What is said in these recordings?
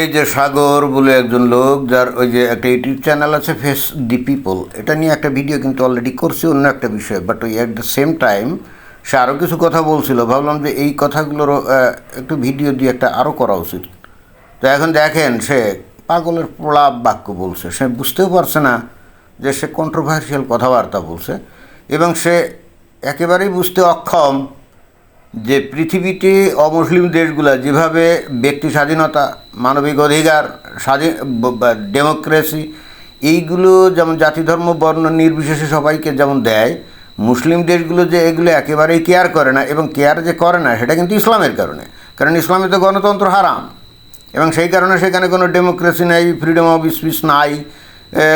এই যে সাগর বলে একজন লোক যার ওই যে একটা ইউটিউব চ্যানেল আছে ফেস দি পিপল এটা নিয়ে একটা ভিডিও কিন্তু অলরেডি করছি অন্য একটা বিষয়। বাট ওই অ্যাট দ্য সেম টাইম সে আরও কিছু কথা বলছিল। ভাবলাম যে এই কথাগুলোরও আহ, একটু ভিডিও দিয়ে একটা আরও করা উচিত। তো এখন দেখেন সে পাগলের প্রলাপ বাক্য বলছে। সে বুঝতেও পারছে না যে সে কন্ট্রোভার্সিয়াল কথাবার্তা বলছে। এবং সে একেবারেই বুঝতে অক্ষম। যে পৃথিবীতে অমুসলিম দেশগুলো যেভাবে ব্যক্তি স্বাধীনতা, মানবিক অধিকার স্বাধীন ডেমোক্রেসি, এইগুলো যেমন জাতি, ধর্ম, বর্ণ নির্বিশেষে সবাইকে যেমন দেয়, মুসলিম দেশগুলো যে এগুলো একেবারেই কেয়ার করে না এবং কেয়ার যে করে না, সেটা কিন্তু ইসলামের কারণে। কারণ ইসলামে তো গণতন্ত্র হারাম এবং সেই কারণে সেখানে কোনো ডেমোক্রেসি নাই, ফ্রিডম অফ স্পিচ নাই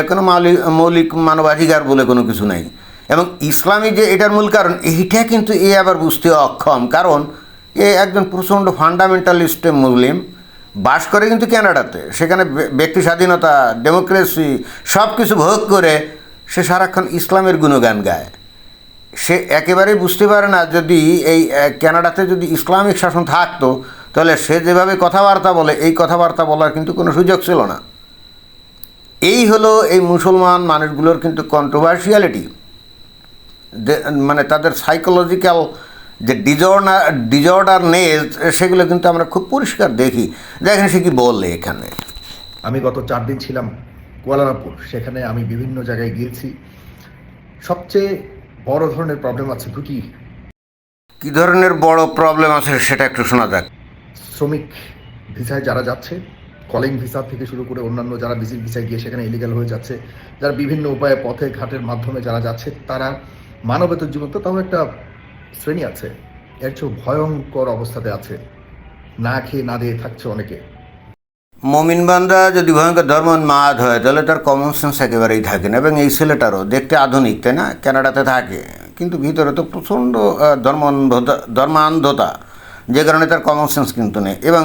কোনো মৌলিক মৌলিক মানবাধিকার বলে কোনো কিছু নাই। এবং ইসলামী যে এটার মূল কারণ এইটা কিন্তু এ আবার বুঝতে অক্ষম। কারণ এ একজন প্রচণ্ড ফান্ডামেন্টালিস্ট মুসলিম বাস করে কিন্তু কানাডাতে সেখানে ব্যক্তি স্বাধীনতা ডেমোক্রেসি সব কিছু ভোগ করে সে সারাক্ষণ ইসলামের গুণগান গায়। সে একেবারেই বুঝতে পারে না যদি এই আহ, কানাডাতে যদি ইসলামিক শাসন থাকতো তাহলে সে যেভাবে কথাবার্তা বলে এই কথাবার্তা বলার কিন্তু কোনো সুযোগ ছিল না। এই হলো এই মুসলমান মানুষগুলোর কিন্তু কন্ট্রোভার্সিয়ালিটি মানে তাদের সাইকোলজিক্যাল যে ডিজর্ডার ডিজর্ডারনেস সেগুলো কিন্তু আমরা খুব পরিষ্কার দেখি। দেখেন সে কি বলে এখানে। আমি গত চার দিন ছিলাম কুয়ালালামপুর। সেখানে আমি বিভিন্ন জায়গায় গিয়েছি। সবচেয়ে বড় ধরনের প্রবলেম আছে দুটি কী ধরনের বড় প্রবলেম আছে সেটা একটু শোনা যাক। শ্রমিক ভিসায় যারা যাচ্ছে কলিং ভিসা থেকে শুরু করে অন্যান্য যারা ভিজিট ভিসায় গিয়ে সেখানে ইলিগাল হয়ে যাচ্ছে যারা বিভিন্ন উপায়ে পথে ঘাটের মাধ্যমে যারা যাচ্ছে তারা মানবেতর জীবন তো তাও একটা শ্রেণি আছে। এর চেয়েও ভয়ঙ্কর অবস্থাতে আছে। না খেয়ে না দিয়ে থাকছে অনেকে। মমিন বান্দা যদি ভয়ঙ্কর ধর্ম মাদ হয়, তাহলে তার কমন সেন্স একেবারেই থাকে না। এবং এই ছেলেটারও দেখতে আধুনিক, তাই না? কানাডাতে থাকে। কিন্তু ভিতরে তো প্রচণ্ড ধর্মান্ধতা ধর্মান্ধতা, যে কারণে তার কমন সেন্স কিন্তু নেই। এবং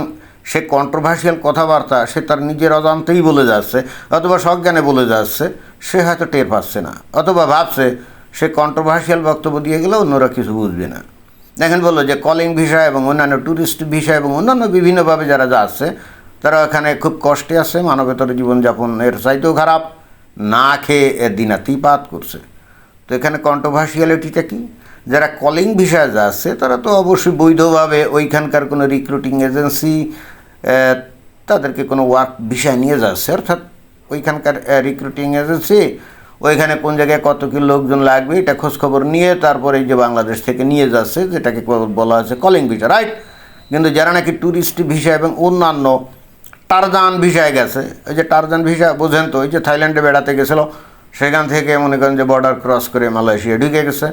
সে কন্ট্রোভার্সিয়াল কথাবার্তা, সে তার নিজের অজান্তেই বলে যাচ্ছে, অথবা সজ্ঞানে বলে যাচ্ছে, সে হয়তো টের পাচ্ছে না, অথবা ভাবছে সে কন্ট্রোভার্সিয়াল বক্তব্য দিয়ে গেলে অন্যরা কিছু বুঝবে না। দেখেন বলল যে কলিং ভিসা এবং অন্যান্য ট্যুরিস্ট ভিসা এবং অন্যান্য বিভিন্নভাবে যারা যা আসছে তারা এখানে খুব কষ্টে আছে, মানবেতর জীবনযাপন এর চাইতেও খারাপ, না খেয়ে এর দিনাতিপাত করছে। তো এখানে কন্ট্রোভার্সিয়ালিটিটা কি? যারা কলিং ভিসা যা যাচ্ছে তারা তো অবশ্যই বৈধভাবে ওইখানকার কোনো রিক্রুটিং এজেন্সি তাদেরকে কোনো ওয়ার্ক ভিসায় নিয়ে যাচ্ছে। অর্থাৎ ওইখানকার রিক্রুটিং এজেন্সি ওইখানে কোন জায়গায় কত কি লোকজন লাগবে এটা খোঁজখবর নিয়ে তারপরে যে বাংলাদেশ থেকে নিয়ে যাচ্ছে, যেটাকে বলা হচ্ছে কলিং ভিসা রাইট কিন্তু যারা নাকি ট্যুরিস্ট ভিসা এবং অন্যান্য টারজান ভিসায় গেছে ওই যে টারজান ভিসা বোঝেন তো ওই যে থাইল্যান্ডে বেড়াতে গেছিল, সেখান থেকে মনে করেন যে বর্ডার ক্রস করে মালয়েশিয়া ঢুকে গেছে।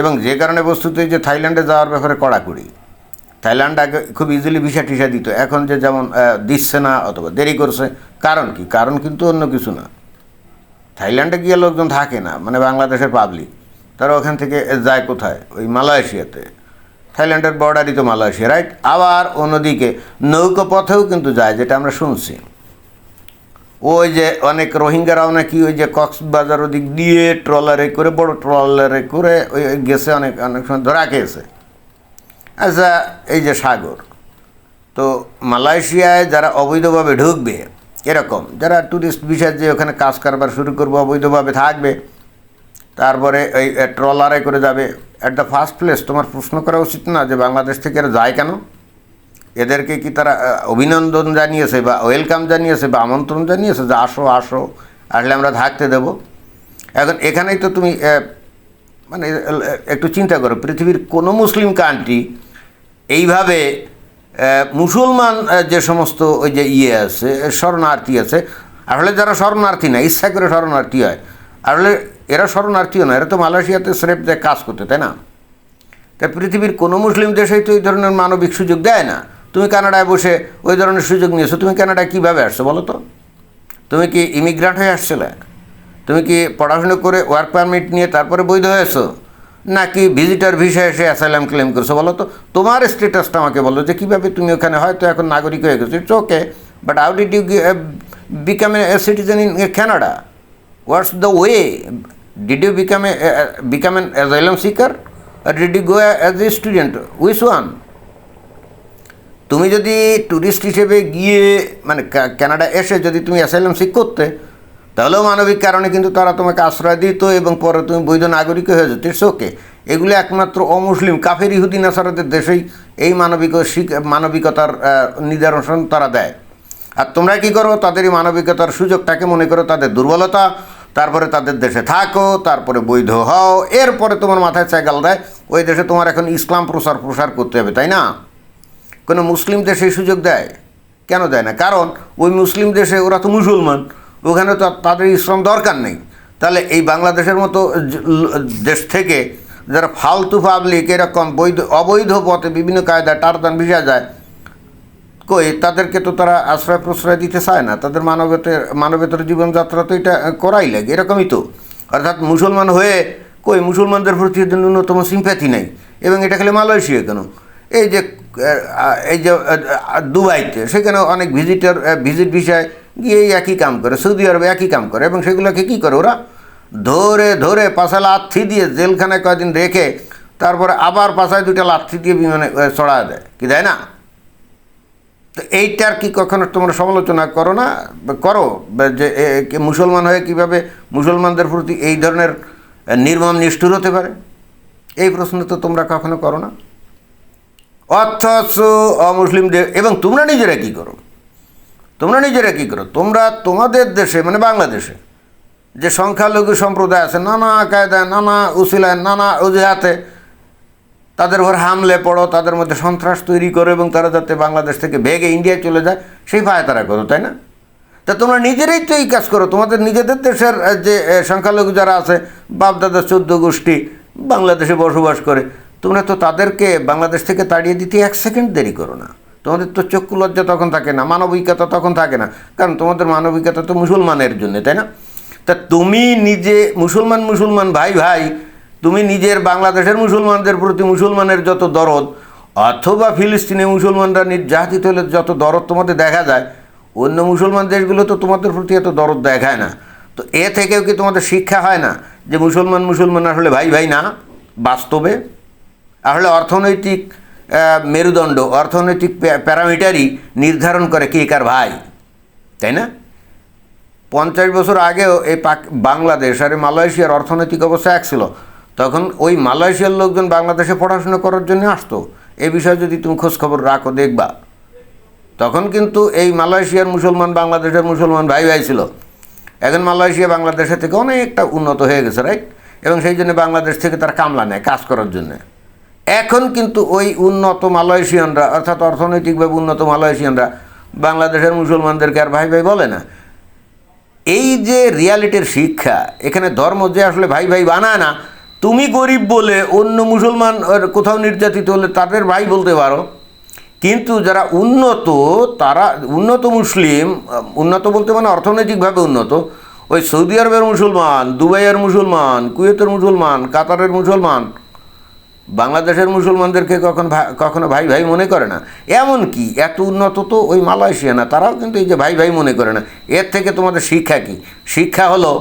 এবং যে কারণে বস্তুত যে থাইল্যান্ডে যাওয়ার ব্যাপারে কড়াকড়ি। থাইল্যান্ড আগে খুব ইজিলি ভিসা টিসা দিত, এখন যে যেমন দিচ্ছে না অথবা দেরি করছে, কারণ কি? কারণ কিন্তু অন্য কিছু না। থাইল্যান্ডে গিয়ে লোকজন থাকে না মানে বাংলাদেশের পাবলিক তারা ওখান থেকে যায় কোথায়? ওই মালয়েশিয়াতে। থাইল্যান্ডের বর্ডারই তো মালয়েশিয়া রাইট আবার অন্যদিকে নৌকো পথেও কিন্তু যায়, যেটা আমরা শুনছি। ওই যে অনেক রোহিঙ্গারাও নাকি ওই যে কক্সবাজার ওদিক দিয়ে ট্রলারে করে, বড় ট্রলারে করে ওই গেছে অনেক অনেক সময় ধরা খেয়েছে। আচ্ছা এই যে সাগর। তো মালয়েশিয়ায় যারা অবৈধভাবে ঢুকবে এরকম। যারা ট্যুরিস্ট ভিসার যে ওখানে কাজ কারবার শুরু করবে অবৈধভাবে থাকবে তারপরে ওই এ, ট্রলারে করে যাবে অ্যাট দ্য ফার্স্ট প্লেস তোমার প্রশ্ন করা উচিত না যে বাংলাদেশ থেকে এরা যায় কেন? এদেরকে কি তারা অভিনন্দন জানিয়েছে বা ওয়েলকাম জানিয়েছে বা আমন্ত্রণ জানিয়েছে যে আসো আসো আসলে আমরা থাকতে দেব? এখন এখানেই তো তুমি মানে একটু চিন্তা করো পৃথিবীর কোনো মুসলিম কান্ট্রি এইভাবে মুসলমান যে সমস্ত ওই যে ইয়ে আছে শরণার্থী আছে, আসলে যারা শরণার্থী না, ইচ্ছা করে শরণার্থী হয়, আসলে এরা শরণার্থীও না, এরা তো মালয়েশিয়াতে স্রেফ দেয় কাজ করতে, তাই না? তা পৃথিবীর কোনো মুসলিম দেশেই তো এই ধরনের মানবিক সুযোগ দেয় না। তুমি কানাডায় বসে ওই ধরনের সুযোগ নিয়েছো, তুমি কানাডায় কীভাবে আসছো বলো তো? তুমি কি ইমিগ্রান্ট হয়ে আসছিলে? তুমি কি পড়াশুনো করে ওয়ার্ক পারমিট নিয়ে তারপরে বৈধ হয়েছো? নাকি ভিজিটার ভিসা এসে অ্যাসাইলাম ক্লেম করছ বলো তো? তোমার স্ট্যাটাসটা আমাকে বলো যে কীভাবে তুমি ওখানে হয়তো এখন নাগরিক হয়ে গেছো। It's okay but how did you become a citizen in Canada what's the way did you become a become an asylum seeker or did you go as a student? Which one? তুমি যদি tourist হিসেবে গিয়ে মানে কা- Canada এসে যদি তুমি asylum sick করতে তাহলেও মানবিক কারণে কিন্তু তারা তোমাকে আশ্রয় দিত এবং পরে তুমি বৈধ নাগরিক হয়ে যেত ইটস ওকে এগুলো একমাত্র অমুসলিম, কাফের, ইহুদি, নাসারাদের দেশেই এই মানবিক মানবিকতার নিদর্শন তারা দেয়। আর তোমরা কি করো? তাদের এই মানবিকতার সুযোগটাকে মনে করো তাদের দুর্বলতা, তারপরে তাদের দেশে থাকো, তারপরে বৈধ হও, এরপরে তোমার মাথায় সাইকেল দেয়, ওই দেশে তোমার এখন ইসলাম প্রসার প্রসার করতে হবে, তাই না? কোনো মুসলিম দেশে সুযোগ দেয়? কেন দেয় না? কারণ ওই মুসলিম দেশে ওরা তো মুসলমান। ওখানে তো তাদের ইসলাম দরকার নেই। তাহলে এই বাংলাদেশের মতো দেশ থেকে যারা ফালতু পাবলিক এরকম বৈধ, অবৈধ পথে বিভিন্ন কায়দায় টারদান ভিসা যায়, কই তাদেরকে তো তারা আশ্রয় প্রশ্রয় দিতে চায় না। তাদের মানবতের, মানবেতর জীবনযাত্রা তো এটা করাই লাগে, এরকমই তো। অর্থাৎ মুসলমান হয়ে, কই মুসলমানদের প্রতি ন্যূনতম সিম্প্যাথি নেই। এবং এটা খালি মালয়েশিয়া কেন? এই যে এই যে দুবাইতে, সেখানে অনেক ভিজিটার ভিজিট বিষয় গিয়ে একই কাম করে, সৌদি আরবে একই কাম করে এবং সেগুলোকে কী করে ওরা ধরে ধরে পাশা লাথি দিয়ে জেলখানায় কয়দিন রেখে তারপরে আবার পাশায় দুটা লাথি দিয়ে বিমানে চড়া দেয়, কি দেয় না? তো এইটার কি কখনো তোমরা সমালোচনা করো না? করো যে মুসলমান হয়ে কীভাবে মুসলমানদের প্রতি এই ধরনের নির্মম নিষ্ঠুর হতে পারে? এই প্রশ্ন তো তোমরা কখনো করো না। অথচ অমুসলিমদের, এবং তোমরা নিজেরা কি করো? তোমরা নিজেরা কি করো? তোমরা তোমাদের দেশে মানে বাংলাদেশে, যে সংখ্যালঘু সম্প্রদায় আছে, নানা কায়দায় নানা উসিলায়, নানা অজুহাতে তাদের উপর হামলে পড়ো, তাদের মধ্যে সন্ত্রাস তৈরি করো এবং তারা যাতে বাংলাদেশ থেকে ভেগে ইন্ডিয়ায় চলে যায়, সেই পায়ে তারা করো, তাই না? তা তোমরা নিজেরাই তো এই কাজ করো। তোমাদের নিজেদের দেশের যে সংখ্যালঘু যারা আছে, বাপদাদা চোদ্দ গোষ্ঠী, বাংলাদেশে বসবাস করে, তোমরা তো তাদেরকে বাংলাদেশ থেকে তাড়িয়ে দিতে এক সেকেন্ড দেরি করো না। তোমাদের তো চক্ষু লজ্জা তখন থাকে না, মানবিকতা তখন থাকে না। কারণ তোমাদের মানবিকতা তো মুসলমানের জন্য, তাই না? তা তুমি নিজে মুসলমান মুসলমান, ভাই ভাই, তুমি নিজের বাংলাদেশের মুসলমানদের প্রতি মুসলমানের যত দরদ, অথবা ফিলিস্তিনে মুসলমানরা নির্যাতিত হলে যত দরদ তোমাদের দেখা যায়, অন্য মুসলমান দেশগুলো তো তোমাদের প্রতি এত দরদ দেখায় না। তো এ থেকেও কি তোমাদের শিক্ষা হয় না যে মুসলমান মুসলমান আসলে ভাই ভাই না? বাস্তবে? আসলে অর্থনৈতিক মেরুদণ্ড, অর্থনৈতিক প্যা- প্যারামিটারই নির্ধারণ করে কে কার ভাই, তাই না? পঞ্চাশ বছর আগেও এই পাক, বাংলাদেশ আর মালয়েশিয়ার অর্থনৈতিক অবস্থা এক ছিল। তখন ওই মালয়েশিয়ার লোকজন বাংলাদেশে পড়াশোনা করার জন্য আসতো। এ বিষয়ে যদি তুমি খোঁজখবর রাখো, দেখবা। তখন কিন্তু এই মালয়েশিয়ার মুসলমান, বাংলাদেশের মুসলমান ভাই ভাই ছিল। এখন মালয়েশিয়া বাংলাদেশের থেকে অনেকটা উন্নত হয়ে গেছে রাইট এবং সেই জন্য বাংলাদেশ থেকে তারা কামলা নেয় কাজ করার জন্য। এখন কিন্তু ওই উন্নত মালয়েশিয়ানরা, অর্থাৎ অর্থনৈতিকভাবে উন্নত মালয়েশিয়ানরা, বাংলাদেশের মুসলমানদেরকে আর ভাই ভাই বলে না। এই যে রিয়ালিটির শিক্ষা, এখানে ধর্ম যে আসলে ভাই ভাই বানায় না, তুমি গরিব বলে অন্য মুসলমান কোথাও নির্যাতিত হলে তাদের ভাই বলতে পারো। কিন্তু যারা উন্নত, তারা উন্নত মুসলিম, উন্নত বলতে মানে অর্থনৈতিকভাবে উন্নত, ওই সৌদি আরবের মুসলমান, দুবাইয়ের মুসলমান, কুয়েতের মুসলমান, কাতারের মুসলমান বাংলাদেশের মুসলমানদেরকে কখন কখনো ভাই ভাই মনে করে না। এমন কি এত উন্নত তো ওই মালয়েশিয়া না, তারাও কিন্তু এই যে ভাই ভাই মনে করে না। এর থেকে তোমাদের শিক্ষা কি? শিক্ষা হলো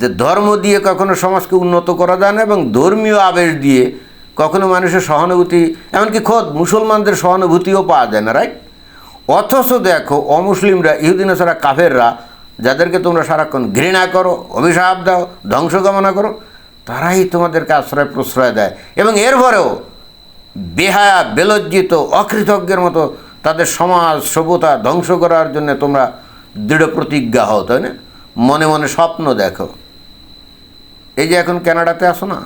যে ধর্ম দিয়ে কখনো সমাজকে উন্নত করা যায় না এবং ধর্মীয় আবেশ দিয়ে কখনো মানুষের সহানুভূতি, এমনকি খোদ মুসলমানদের সহানুভূতিও পাওয়া যায় না রাইট অথচ দেখো, অমুসলিমরা ইহুদিনা ছাড়া কাফেররা, যাদেরকে তোমরা সারাক্ষণ ঘৃণা করো, অভিশাপ দাও ধ্বংস কামনা করো তারাই তোমাদেরকে আশ্রয় প্রশ্রয় দেয়। এবং এরপরেও বেহায়া, বেলজ্জিত, অকৃতজ্ঞের মতো তাদের সমাজ, সভ্যতা ধ্বংস করার জন্য তোমরা দৃঢ় প্রতিজ্ঞা হও, তাই না? মনে মনে স্বপ্ন দেখো। এই যে এখন কানাডাতে আসো না?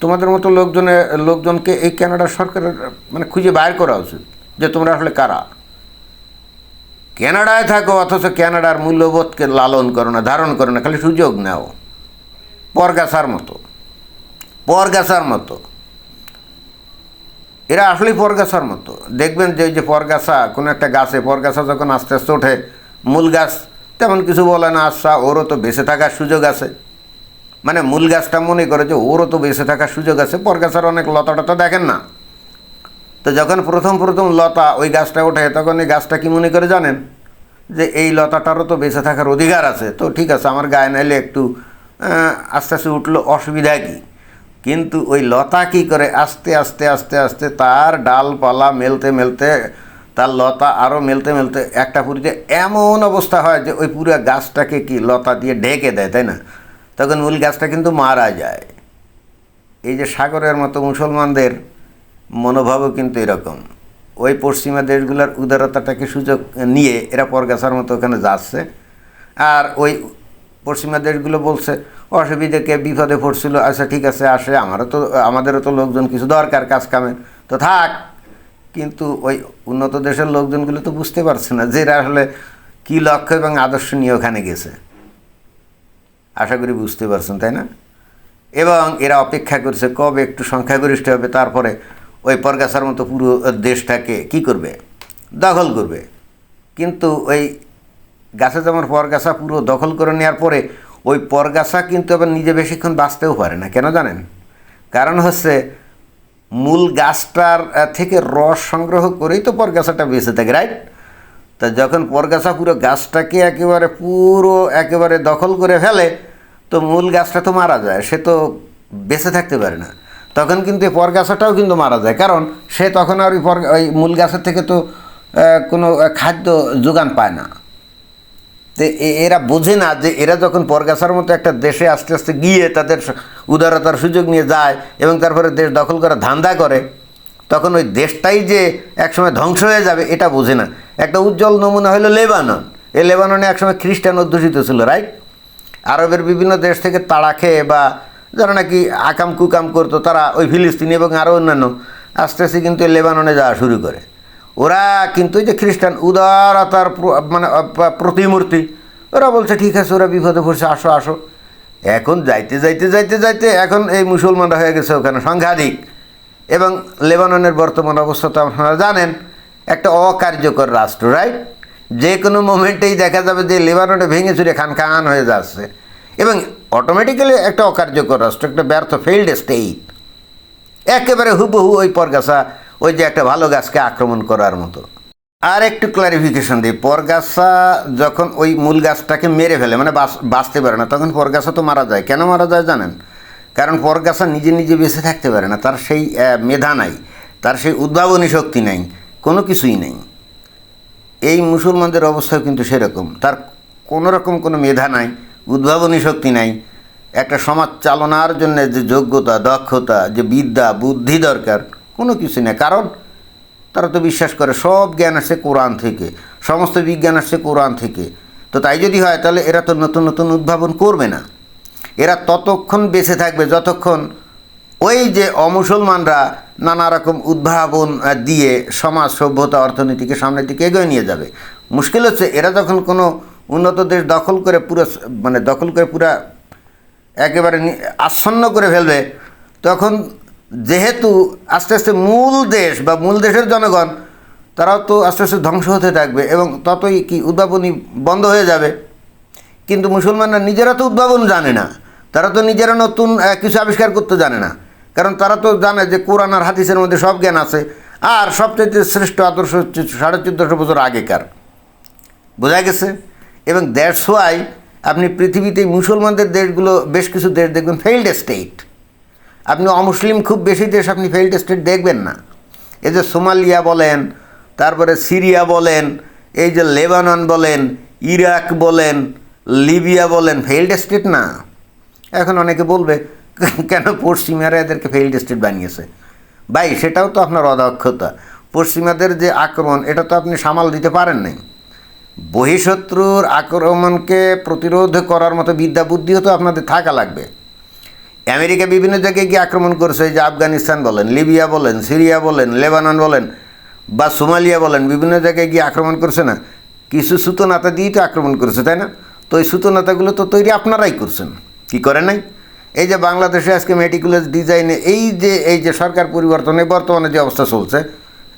তোমাদের মতো লোকজনে, লোকজনকে এই কানাডা সরকারের মানে খুঁজে বাইর করা উচিত যে তোমরা আসলে কারা? কানাডায় থাকো, অথচ ক্যানাডার মূল্যবোধকে লালন করো না, ধারণ করো না, খালি সুযোগ নাও। পরগাছার মতো। পরগাছার মতো। এরা আসলেই পরগাছার মতো। দেখবেন যে এই যে পরগাছা কোনো একটা গাছে পরগাছা যখন আস্তে আস্তে ওঠে, মূল গাছ তেমন কিছু বলে না আচ্ছা ওরও তো বেঁচে থাকার সুযোগ আছে। মানে মূল গাছটা মনে করে যে ওরও তো বেঁচে থাকার সুযোগ আছে পরগাছার অনেক লতাটা তো দেখেন না। তো যখন প্রথম প্রথম লতা ওই গাছটা ওঠে, তখন এই গাছটা কি মনে করে জানেন? যে এই লতাটারও তো বেঁচে থাকার অধিকার আছে। তো ঠিক আছে, আমার গায়ে নাইলে একটু আস্তে আস্তে উঠল, অসুবিধা কী? কিন্তু ওই লতা কী করে? আস্তে আস্তে আস্তে আস্তে তার ডালপালা মেলতে মেলতে, তার লতা আরও মেলতে মেলতে একটা পুরীতে এমন অবস্থা হয় যে ওই পুরো গাছটাকে কি লতা দিয়ে ঢেকে দেয়, তাই না? তখন মূল গাছটা কিন্তু মারা যায়। এই যে সাগরের মতো মুসলমানদের মনোভাবও কিন্তু এরকম। ওই পশ্চিমা দেশগুলোর উদারতাটাকে সুযোগ নিয়ে এরা পরগাছার মতো ওখানে যাচ্ছে। আর ওই পশ্চিমা দেশগুলো বলছে, অসুবিধে কে বিপদে পড়ছিল? আচ্ছা ঠিক আছে, আসে, আমারও তো, আমাদেরও তো লোকজন কিছু দরকার, কাজ কামের। তো থাক। কিন্তু ওই উন্নত দেশের লোকজনগুলো তো বুঝতে পারছে না যে এরা আসলে কী লক্ষ্য এবং আদর্শ নিয়ে ওখানে গেছে। আশা করি বুঝতে পারছেন, তাই না? এবং এরা অপেক্ষা করছে কবে একটু সংখ্যাগরিষ্ঠ হবে, তারপরে ওই পরগাছার মতো পুরো দেশটাকে কি করবে? দখল করবে। কিন্তু ওই গাছে যেমন পরগাছা পুরো দখল করে নেওয়ার পরে, ওই পরগাছা কিন্তু আবার নিজে বেশিক্ষণ বাঁচতেও পারে না, কেন জানেন? কারণ হচ্ছে মূল গাছটার থেকে রস সংগ্রহ করেই তো পরগাছাটা বেঁচে থাকে, রাইট? তা যখন পরগাছা পুরো গাছটাকে একেবারে পুরো একেবারে দখল করে ফেলে, তো মূল গাছটা তো মারা যায়, সে তো বেঁচে থাকতে পারে না। তখন কিন্তু এই পরগাছাটাও কিন্তু মারা যায়, কারণ সে তখন আর ওই পর ওই মূল গাছের থেকে তো কোনো খাদ্য যোগান পায় না। এ- এরা বোঝে না যে এরা যখন পরগাছার মতো একটা দেশে আস্তে আস্তে গিয়ে তাদের উদারতার সুযোগ নিয়ে যায় এবং তারপরে দেশ দখল করা ধান্দা করে, তখন ওই দেশটাই যে একসময় ধ্বংস হয়ে যাবে, এটা বোঝে না। একটা উজ্জ্বল নমুনা হলো লেবানন। এই লেবাননে একসময় খ্রিস্টান অধ্যুষিত ছিল রাইট আরবের বিভিন্ন দেশ থেকে তাড়া খেয়ে বা যারা নাকি আকাম কুকাম করতো, তারা ওই ফিলিস্তিনি এবং আরও অন্যান্য আস্তে আস্তে কিন্তু লেবাননে যাওয়া শুরু করে। ওরা কিন্তু যে খ্রিস্টান উদারতার মানে প্রতিমূর্তি। ওরা বলছে, ঠিক আছে, ওরা বিপদে পড়ছে, আসো আসো। এখন যাইতে যাইতে যাইতে যাইতে এখন এই মুসলমানরা হয়ে গেছে ওখানে সাংঘাতিক। এবং লেবাননের বর্তমান অবস্থা তো আপনারা জানেন, একটা অকার্যকর রাষ্ট্র রাইট যে কোনো মোমেন্টেই দেখা যাবে যে লেবাননে ভেঙে চুরে খান খান হয়ে যাচ্ছে। এবং অটোমেটিক্যালি একটা অকার্যকর রাষ্ট্র, একটা ব্যর্থ ফেইল্ড স্টেট একেবারে হুবহু ওই পরগাছা ওই যে একটা ভালো গাছকে আক্রমণ করার মতো। আর একটু ক্লারিফিকেশন দিই, পরগাছা যখন ওই মূল গাছটাকে মেরে ফেলে মানে বাঁচ- বাঁচতে পারে না, তখন পরগাছা তো মারা যায়। কেন মারা যায় জানেন? কারণ পরগাছা নিজে নিজে বেঁচে থাকতে পারে না, তার সেই মেধা নাই, তার সেই উদ্ভাবনী শক্তি নাই, কোনো কিছুই নেই। এই মুসলমানদের অবস্থাও কিন্তু সেরকম, তার কোনো রকম কোনো মেধা নাই, উদ্ভাবনী শক্তি নাই, একটা সমাজ চালনার জন্য যে যোগ্যতা, দক্ষতা, যে বিদ্যা, বুদ্ধি দরকার কোনো কিছু নেই। কারণ তারা তো বিশ্বাস করে, সব জ্ঞান আসছে কোরআন থেকে, সমস্ত বিজ্ঞান আসছে কোরআন থেকে। তো তাই যদি হয়, তাহলে এরা তো নতুন নতুন উদ্ভাবন করবে না। এরা ততক্ষণ বেঁচে থাকবে, যতক্ষণ ওই যে অমুসলমানরা নানা রকম উদ্ভাবন দিয়ে সমাজ, সভ্যতা, অর্থনীতিকে সামনের দিকে এগিয়ে নিয়ে যাবে। মুশকিল হচ্ছে, এরা যখন কোনো উন্নত দেশ দখল করে পুরো মানে দখল করে পুরা একেবারে আচ্ছন্ন করে ফেলবে, তখন যেহেতু আস্তে আস্তে মূল দেশ বা মূল দেশের জনগণ, তারাও তো আস্তে আস্তে ধ্বংস হতে থাকবে এবং ততই কি উদ্ভাবনী বন্ধ হয়ে যাবে। কিন্তু মুসলমানরা নিজেরা তো উদ্ভাবন জানে না। তারা তো নিজেরা নতুন কিছু আবিষ্কার করতে জানে না। কারণ তারা তো জানে যে কোরআন আর হাদিসের মধ্যে সব জ্ঞান আছে। আর সবচেয়ে শ্রেষ্ঠ আদর্শ হচ্ছে সাড়ে চোদ্দোশো বছর আগেকার। বোঝা গেছে? এবং দ্যাটস ওয়াই আপনি পৃথিবীতে মুসলমানদের দেশগুলো, বেশ কিছু দেশ দেখবেন ফেইল্ড স্টেট আপনি অমুসলিম খুব বেশি দেশ আপনি ফেইল্ড স্টেট দেখবেন না। এই যে সোমালিয়া বলেন, তারপরে সিরিয়া বলেন, এই যে লেবানন বলেন, ইরাক বলেন, লিবিয়া বলেন ফেইল্ড স্টেট না। এখন অনেকে বলবে, কেন পশ্চিমারা এদেরকে ফেইল্ড স্টেট বানিয়েছে? ভাই, সেটাও তো আপনার অদক্ষতা। পশ্চিমাদের যে আক্রমণ, এটা তো আপনি সামাল দিতে পারেন নাই। বহিঃশত্রুর আক্রমণকে প্রতিরোধ করার মতো বিদ্যা বুদ্ধিও তো আপনাদের থাকা লাগবে। আমেরিকা বিভিন্ন জায়গায় গিয়ে আক্রমণ করছে, এই যে আফগানিস্তান বলেন, লিবিয়া বলেন, সিরিয়া বলেন, লেবানন বলেন বা সোমালিয়া বলেন, বিভিন্ন জায়গায় গিয়ে আক্রমণ করছে না? কিছু সুতোনাতা দিয়েই তো আক্রমণ করেছে, তাই না? তো ওই সুতোনাতাগুলো তো তৈরি আপনারাই করছেন, কি করে নাই? এই যে বাংলাদেশে আজকে মেটিকুলাস ডিজাইনে এই যে এই যে সরকার পরিবর্তনে বর্তমানে যে অবস্থা চলছে,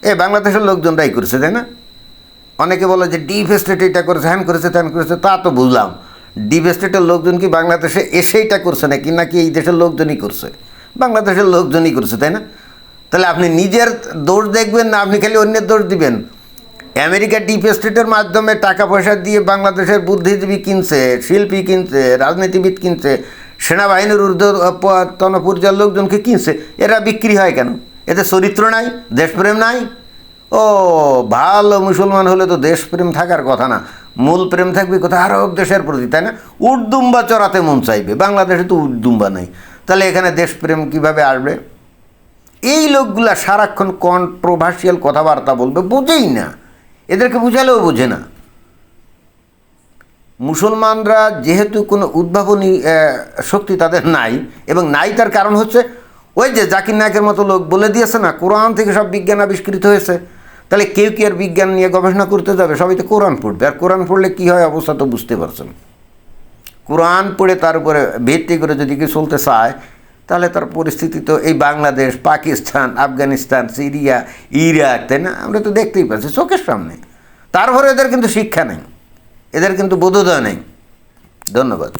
এ বাংলাদেশের লোকজনরাই করছে, তাই না? অনেকে বলে যে ডিপ স্টেট এটা করেছে, হ্যান করেছে, ত্যান করেছে, তা তো বুঝলাম। ডিপ স্টেটের লোকজন কি বাংলাদেশে এসেইটা করছে নাকি? নাকি এই দেশের লোকজনই করছে? বাংলাদেশের লোকজনই করছে, তাই না? তাহলে আপনি নিজের দোষ দেখবেন না, আপনি খালি অন্যের দোষ দিবেন। আমেরিকা ডিপ স্টেটের মাধ্যমে টাকা পয়সা দিয়ে বাংলাদেশের বুদ্ধিজীবী কিনছে, শিল্পী কিনছে, রাজনীতিবিদ কিনছে, সেনাবাহিনীর ঊর্ধ্বতন পর্যায়ের লোকজনকে কিনছে, এরা বিক্রি হয় কেন? এতে চরিত্র নাই, দেশপ্রেম নাই ও, ভালো মুসলমান হলে তো দেশপ্রেম থাকার কথা না। মূল প্রেম থাকবে কোথায়? আরব দেশের প্রতি, তাই না? উর্দুম্বা চড়াতে মন চাইবে। বাংলাদেশে তো উর্দুম্বা নেই। তাহলে এখানে দেশপ্রেম কীভাবে আসবে? এই লোকগুলা সারাক্ষণ কন্ট্রোভার্সিয়াল কথাবার্তা বলবে, বোঝেই না। এদেরকে বুঝালেও বোঝে না। মুসলমানরা যেহেতু কোনো উদ্ভাবনী শক্তি তাদের নাই, এবং নাই তার কারণ হচ্ছে, ওই যে জাকির নায়কের মতো লোক বলে দিয়েছে না, কোরআন থেকে সব বিজ্ঞান আবিষ্কৃত হয়েছে। তাহলে কেউ কি আর বিজ্ঞান নিয়ে গবেষণা করতে যাবে? সবাই তো কোরআন পড়বে। আর কোরআন পড়লে কী হয় অবস্থা তো বুঝতে পারছেন। কোরআন পড়ে তার উপরে ভিত্তি করে যদি কেউ চলতে চায়, তাহলে তার পরিস্থিতি তো এই বাংলাদেশ, পাকিস্তান, আফগানিস্তান, সিরিয়া, ইরাক, তাই না? আমরা তো দেখতেই পাচ্ছি চোখের সামনে। তারপরে এদের কিন্তু শিক্ষা নেই। এদের কিন্তু বোধোদয় নেই। ধন্যবাদ।